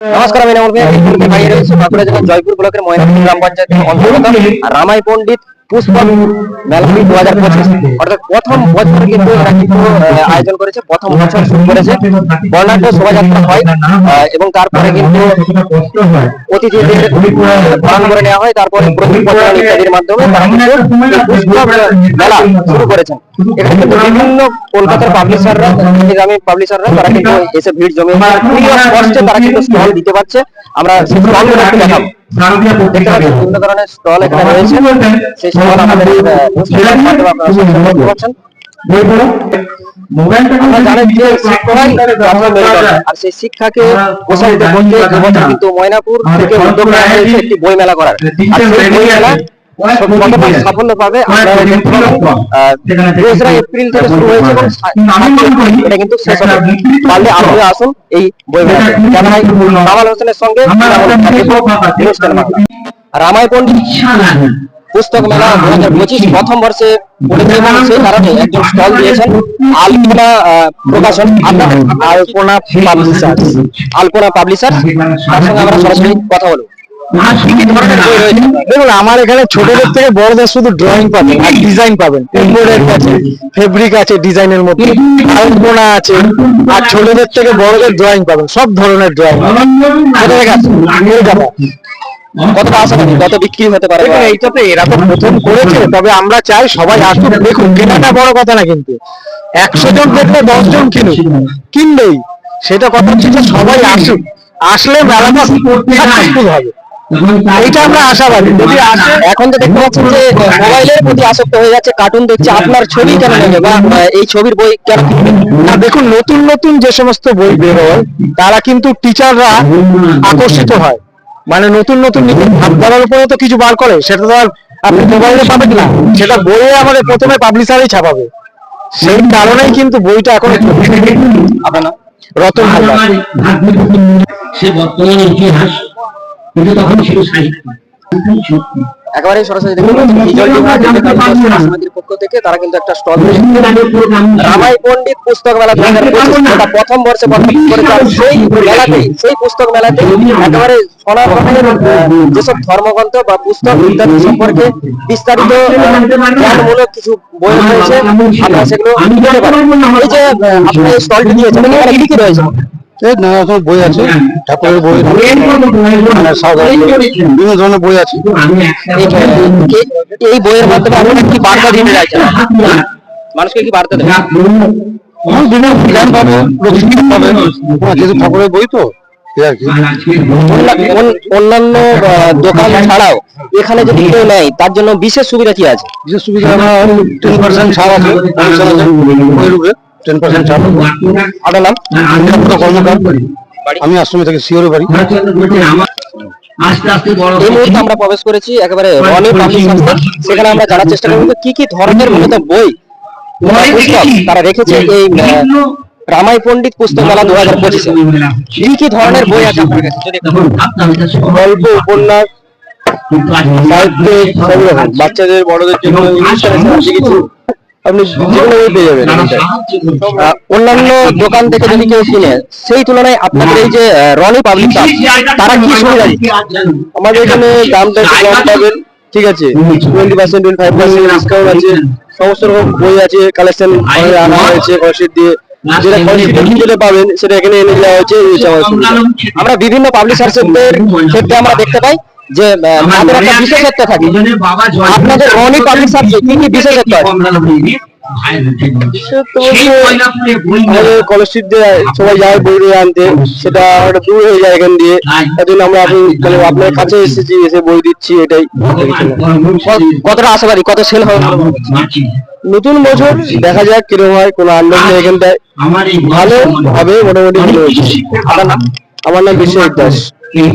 নমস্কার আমি নমল ভাই। রয়েছে বাঁকুড়া জেলার জয়পুর ব্লকের ময়নাপুর গ্রাম পঞ্চায়েতের অন্তর্গত রামাই পণ্ডিত পুষ্পক মেলা দু হাজার পঁচিশ। অর্থাৎ প্রথম বছর কিন্তু এরা কিন্তু আয়োজন করেছে প্রথম বছর শুরু করেছে। বর্ণাঢ্য শোভাযাত্রা হয় এবং তারপরে কিন্তু অতিথিদের বরণ করে নেওয়া হয়। তারপরে প্রজ্বলন ইত্যাদির মাধ্যমে তারা কিন্তু এই মেলা শুরু করেছেন। বিভিন্ন কলকাতার পাবলিশাররা গ্রামীণ পাবলিশাররা তারা কিন্তু এসে ভিড় জমে কষ্টে তারা কিন্তু স্টল দিতে পারছে। আমরা স্টল দেখাবো। বিভিন্ন ধরনের স্টল এখানে রয়েছে। সেই স্টল আমাদের আহ, মুসলিমের মাধ্যমে আপনারা সব দেখতে পাচ্ছেন। আমরা জানি যে শিক্ষাই আর সেই শিক্ষাকে প্রসারিত করতে কিন্তু ময়নাপুর থেকে উদ্যোগ নেওয়া হয়েছে একটি বই মেলা করার আর সেই বই মেলা কতটা সাফল্য পাবে আমরা দেখতে পাবো আহ, দোসরা এপ্রিল থেকে শুরু হয়েছে এবং সা- সাতই এপ্রিল এটা কিন্তু শেষ হবে। পারলে আপনারা আসুন এই বই মেলাতে। কামাল হোসেনের সঙ্গে রামায় পুস্তক মেলা দু হাজার পঁচিশ প্রথম বর্ষে পড়েছে এবং সেই কারণে একজন স্টল দিয়েছেন। আলপনা প্রকাশন আলপনা পাবলিশার আলপনা পাবলিশার তার সঙ্গে আমরা সরাসরি কথা বলব। দেখুন, আমার এখানে ছোটদের থেকে বড়দের শুধু ড্রয়িং পাবেন আর ডিজাইন পাবেন। আছে ফেব্রিক আছে ডিজাইনের মধ্যে। আলপনা আছে, আর ছোটদের থেকে বড়দের ড্রয়িং পাবেন, সব ধরনের ড্রয়িং আশা করি কত বিক্রি হতে পারে। করেছে, তবে আমরা চাই সবাই আসুক। দেখুন, কেনাটা বড় কথা না কিন্তু। একশো জন দেখলে দশ জন কিনুক। কিনবেই। সেটা কথা হচ্ছে যে সবাই আসুক। আসলে মেলাটা হবে। এইটা আমরা আশাবাদী। যদি আসে এখন তো দেখতে পাচ্ছেন যে মোবাইলের প্রতি আসক্ত হয়ে যাচ্ছে কার্টুন দেখছে আপনার ছবি কেন নেবে বা এই ছবির বই কেন না দেখুন নতুন নতুন যে সমস্ত বই বেরোয় তারা কিন্তু টিচাররা আকর্ষিত হয়। মানে নতুন নতুন ভাবধারার উপরে তো কিছু বার করে সেটা তো আর আপনি মোবাইলে পাবেন না। সেটা বইয়ে আমাদের প্রথমে পাবলিশারই ছাপাবে। সেই কারণেই কিন্তু বইটা এখন একটু রতন হালদার। সে বর্তমান ইতিহাস কিন্তু তখন ছিল সাহিত্য। একেবারে সরাসরি সমিতির পক্ষ থেকে তারা কিন্তু একটা স্টল রামাই পণ্ডিত পুস্তক মেলা দু হাজার পঁচিশ প্রথম বর্ষে সেই মেলাতেই সেই পুস্তক মেলাতে একেবারে সনাতনের যেসব ধর্মগ্রন্থ বা পুস্তক ইত্যাদি সম্পর্কে বিস্তারিত জ্ঞানমূলক কিছু বই রয়েছে। আপনারা সেগুলো এই যে আপনি স্টলটি দিয়েছেন এখানে কি কি রয়েছে? এই নানা রকম বই আছে ঠাকুরের বই মানে বিভিন্ন ধরনের বই আছে এই বইয়ের মাধ্যমে আপনারা কি বার্তা দিতে চাইছেন মানুষকে কি বার্তা দেবেন বিভিন্ন জ্ঞান পাবে প্রশিক্ষণ পাবে হ্যাঁ, যেহেতু ঠাকুরের বই তো অন্যান্য দোকান ছাড়াও এখানে যদি কেউ নেয় তার জন্য বিশেষ সুবিধা কি আছে বিশেষ সুবিধা আমার টেন পার্সেন্ট ছাড় আছে টেন পার্সেন্ট ছাড় কর্মকার আমি আশ্রমে থেকে শিওরে বাড়ি। এই মুহূর্তে আমরা প্রবেশ করেছি একেবারে রনি পাবলিক সংস্থা সেখানে আমরা জানার চেষ্টা করব কি কি ধরনের মূলত বই তারা রেখেছে এই রামাই পণ্ডিত পুস্তক মেলা দু হাজার পঁচিশে। কি কি ধরনের বই আছে আপনার কাছে। গল্প উপন্যাস সাহিত্য বাচ্চাদের বড়দের জন্য কিছু আপনি যে পেয়ে যাবেন অন্যান্য দোকান থেকে যদি কেউ কিনে সেই তুলনায় আপনাদের এই যে রনি পাবলিক তারা কি সুবিধা আমাদের এখানে দামটা একটু কম পাবেন ঠিক আছে। Twenty percent twenty five percent discount আছে সমস্ত রকম বই আছে কালেকশন আনা হয়েছে কলসিট দিয়ে। যেটা কলসিটে যেটা পাবেন সেটা এখানে এনে দেওয়া হয়েছে আমার বিভিন্ন পাবলিশারদের ক্ষেত্রে আমরা দেখতে পাই। যে একটা বিশেষত্ব থাকে। আপনাদের রনি পাবলিশার কি কি বিশেষত্ব আছে? দিয়ে সবাই যায় বই আনতে সেটা একটা দূর হয়ে যায় এখান দিয়ে। তার জন্য আমরা আপনি মানে আপনার কাছে এসেছি এসে বই দিচ্ছি এটাই। কতটা আশাবাদী কত সেল হবে? নতুন বছর দেখা যাক কীরকম হয় কোনো আন্দাজ নেই এখানটায়। ভালো হবে মোটামুটি আমার নাম বিশ্বজিৎ দাস। এই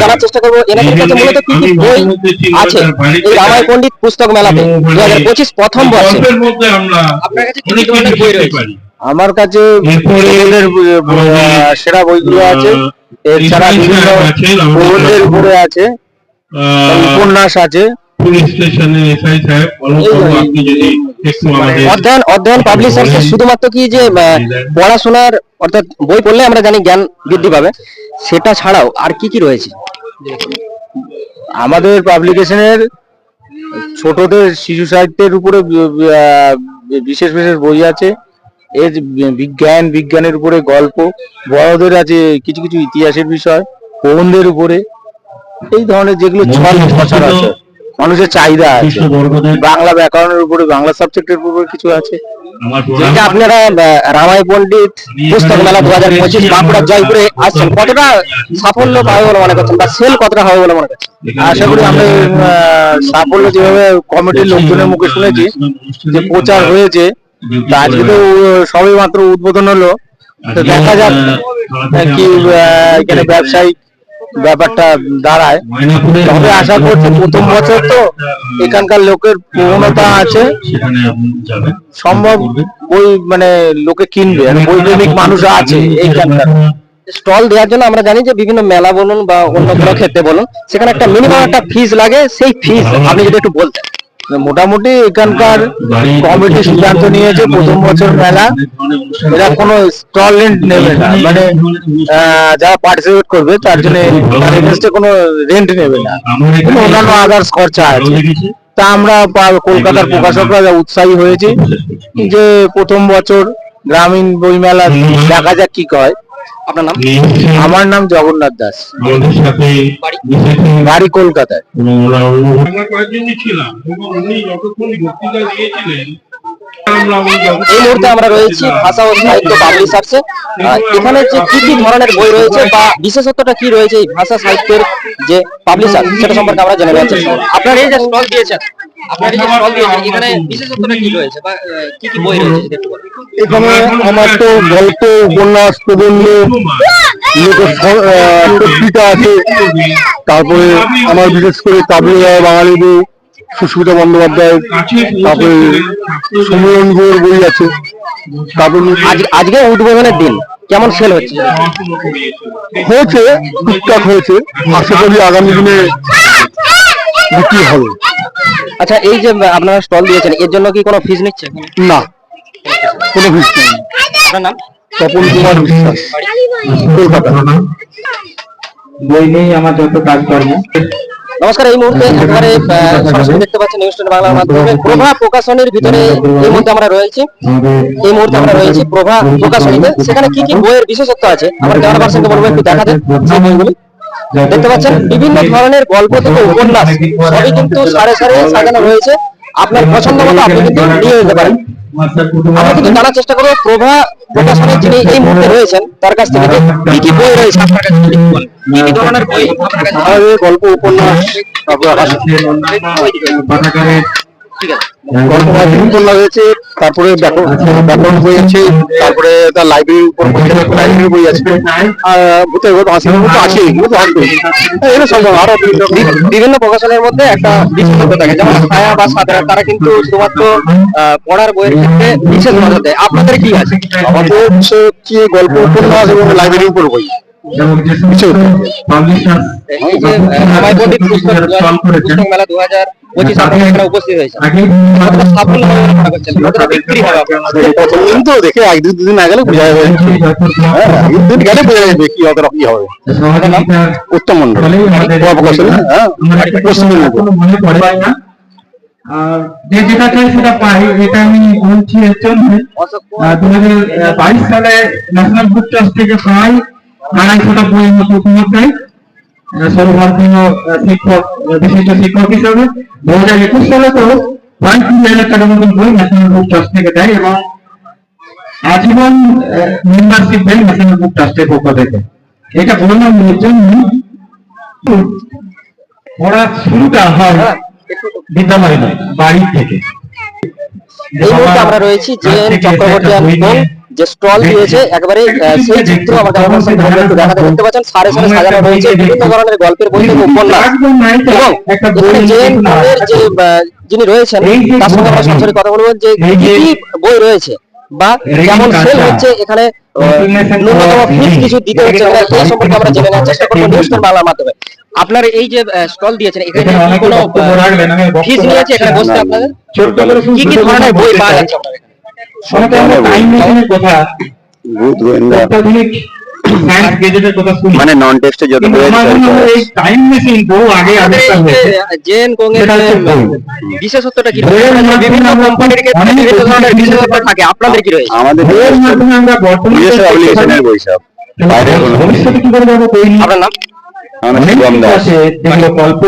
জানার চেষ্টা করব এনাদের কাছে মূলত কি কি বই আছে। এই রামায় পণ্ডিত পুস্তক মেলাতে দু হাজার পঁচিশ প্রথম বর্ষে। গল্পের মধ্যে আমরা আপনার কাছে কি কি ধরনের বই রয়েছে? আমার কাছে এরপরে সেরা বইগুলো আছে। এছাড়া বিভিন্ন প্রবন্ধের উপরে আছে। উপন্যাস আছে। পুলিশ স্টেশনে এসআই সাহেব আপনি যদি একটু আমাদের অধ্যয়ন অধ্যয়ন পাবলিশার্স শুধুমাত্র কি যে আহ, পড়াশোনার অর্থাৎ বই পড়লে আমরা জানি জ্ঞান বৃদ্ধি পাবে। সেটা ছাড়াও আর কি কি রয়েছে? আমাদের পাবলিকেশনের ছোটদের শিশু সাহিত্যের উপরে বিশেষ বিশেষ বই আছে। এর বিজ্ঞান বিজ্ঞানের উপরে গল্প বড়দের আছে কিছু কিছু ইতিহাসের বিষয় প্রবন্ধের উপরে। এই ধরনের যেগুলো ছল ছড়াছড় আছে। মানুষের চাহিদা আছে। বাংলা ব্যাকরণের উপরে বাংলা সাবজেক্টের উপরে কিছু আছে। যেটা আপনারা আহ, রামায় পণ্ডিত পুস্তক মেলা দু হাজার পঁচিশ বাঁকুড়া জয়পুরে আসছেন। কতটা সাফল্য পাবে বলে মনে করছেন? বা সেল কতটা হবে বলে মনে করছেন? আশা করি আমরা সাফল্য যেভাবে কমিটির লোকজনের মুখে শুনেছি যে প্রচার হয়েছে আজকে তো সবে মাত্র উদ্বোধন হলো। তো দেখা যাক কি এখানে ব্যবসায়িক ব্যাপারটা দাঁড়ায়। তবে আশা করছি প্রথম বছর তো এখানকার লোকের প্রবণতা আছে। সম্ভব বই মানে লোকে কিনবে বৈজ্ঞানিক মানুষ আছে এইখানকার। স্টল দেওয়ার জন্য আমরা জানি যে বিভিন্ন মেলা বলুন বা অন্য কোনো ক্ষেত্রে বলুন, সেখানে একটা মিনিমাম একটা ফিজ লাগে, সেই ফিজ আপনি যদি একটু বলতেন। মোটামুটি এখানকার কমিটি সিদ্ধান্ত নিয়েছে প্রথম বছর মেলা। এরা কোনো স্টল রেন্ট নেবে না। মানে যারা পার্টিসিপেট করবে, তার জন্য তার কোনো রেন্ট নেবে না। অন্যান্য আদার্স খরচা আছে। তা আমরা কলকাতার প্রকাশকরা উৎসাহী হয়েছি যে প্রথম বছর গ্রামীণ বইমেলা দেখা যাক কি কয় আপনার নাম? আমার নাম জগন্নাথ দাস। আমাদের সাথে বাড়ি? কলকাতায়। ছিলাম এবং উনি যতক্ষণ বক্তৃতা দিয়েছিলেন এই মুহূর্তে আমরা রয়েছি ভাষা ও সাহিত্য পাবলিশার্সে এখানে যে কি কি ধরনের বই রয়েছে বা বিশেষত্বটা কি রয়েছে এই ভাষা সাহিত্যের যে পাবলিশার, সেটা সম্পর্কে আমরা জেনে নেওয়ার। আপনার এই যে স্টল দিয়েছেন এখানে আমার তো গল্প, উপন্যাস তারপরে আমার বিশেষ করে কাবুলিয়া বাঙালি বই সুস্মিতা বন্দ্যোপাধ্যায় তারপরে সমীরণ গুহর বই আছে। তারপরে আজ আজকে উদ্বোধনের দিন। কেমন সেল হচ্ছে? হয়েছে টুকটাক হয়েছে। আশা করি আগামী দিনে বিক্রি হবে। আচ্ছা এই যে আপনারা স্টল দিয়েছেন এর জন্য কি কোনো ফিস নিচ্ছে? না কোনো ভিড় নেই। আপনার নাম? তপন কুমার বিশ্বাস। কলকাতা। বই নিয়েই আমার যত কাজকর্ম। নমস্কার এই মুহূর্তে একেবারে সরাসরি দেখতে পাচ্ছেন নিউজ টোয়েন্টি বাংলার মাধ্যমে। প্রভা প্রকাশনীর ভিতরে এই মুহূর্তে আমরা রয়েছি। এই মুহূর্তে আমরা রয়েছি প্রভা প্রকাশনীতে। সেখানে কি কি বইয়ের বিশেষত্ব আছে? আমার ক্যামেরা পার্সনকে বলব একটু দেখাতে সেই বইগুলি। দেখতে পাচ্ছেন বিভিন্ন ধরনের গল্প থেকে উপন্যাস সবই কিন্তু সাড়ে সাড়ে সাজানো রয়েছে। আপনার পছন্দ মতো আপনি কিন্তু নিয়ে যেতে পারেন। আমরা কিন্তু জানার চেষ্টা করব প্রভা প্রকাশনের যিনি এই মুহূর্তে রয়েছেন তার কাছ থেকে কি কি বই রয়েছে আপনার কাছে কি কি ধরনের বই আপনার কাছে গল্প উপন্যাস তারপরে ঠিক আছে। গল্প হয়েছে তারপরে ব্যাকরণ ব্যাকরণ বই আছে তারপরে তার লাইব্রেরির উপর লাইব্রেরি বই আছে। ভূতের গল্প আছে তো আছে এগুলো তো থাকবে এগুলো সব আরও বিভিন্ন প্রকাশনের মধ্যে একটা বিশেষত্ব থাকে যেমন ছায়া বা সাধারণ তারা কিন্তু শুধুমাত্র পড়ার বইয়ের ক্ষেত্রে বিশেষ নজর দেয়। আপনাদের কি আছে? আমাদের হচ্ছে কি গল্প উপন্যাস এবং লাইব্রেরির উপর বই। দেখে এক দু না গেলে বোঝা যাবে গেলে বোঝা যাবে কি অতটা কি হবে। উত্তম মন্ডল বলেই আমাদের প্রভাব প্রকাশনী, আমরা পশ্চিম মেদিনীপুর। এখনও পড়ে না। আর যে যেটা চাই সেটা পাই এটা আমি বলছি এর জন্য দু হাজার বাইশ সালে ন্যাশনাল বুক ট্রাস্ট থেকে প্রায় আড়াইশোটা মতো উপহার সর্বভারতীয় শিক্ষক বিশিষ্ট শিক্ষক হিসেবে দু হাজার একুশ সালে তো বই ন্যাশনাল বুক ট্রাস্ট থেকে দেয় এবং আজীবন মেম্বারশিপ দেয় ন্যাশনাল বুক ট্রাস্টের পক্ষ থেকে। এটা এর জন্য পড়া শুরুটা হয় বিদ্যালয় নয় বাড়ি থেকে আমরা রয়েছি চক্রবর্তী এবং যে স্টল দিয়েছে একবারে সেই চিত্র আমাকে আমার সামনে একটু দেখাতে দেখতে পাচ্ছেন। সাড়ে সাড়ে সাজানো রয়েছে বিভিন্ন ধরনের গল্পের বই থেকে উপন্যাস। যে যিনি রয়েছেন তার সঙ্গে আমরা সরাসরি কথা বলব যে কি বই রয়েছে বা কেমন সেল হচ্ছে এখানে আপনার এই যে স্টল দিয়েছেন এখানে কি কি ধরনের বই পাওয়া যাচ্ছে আপনাদের? মানে নন যত টাইম মেশিন আগে আবিষ্কার হয়েছে। জেন কোং? এর বিশেষত্বটা কি বিভিন্ন কোম্পানির ক্ষেত্রে বিশেষত্ব থাকে। আপনাদের কি রয়েছে? আমাদের আমরা বর্তমানে অ্যাপ্লিকেশনের বৈশাখ। ভবিষ্যতে কি করে যাবে আপনার নাম? আমার নাম কল্প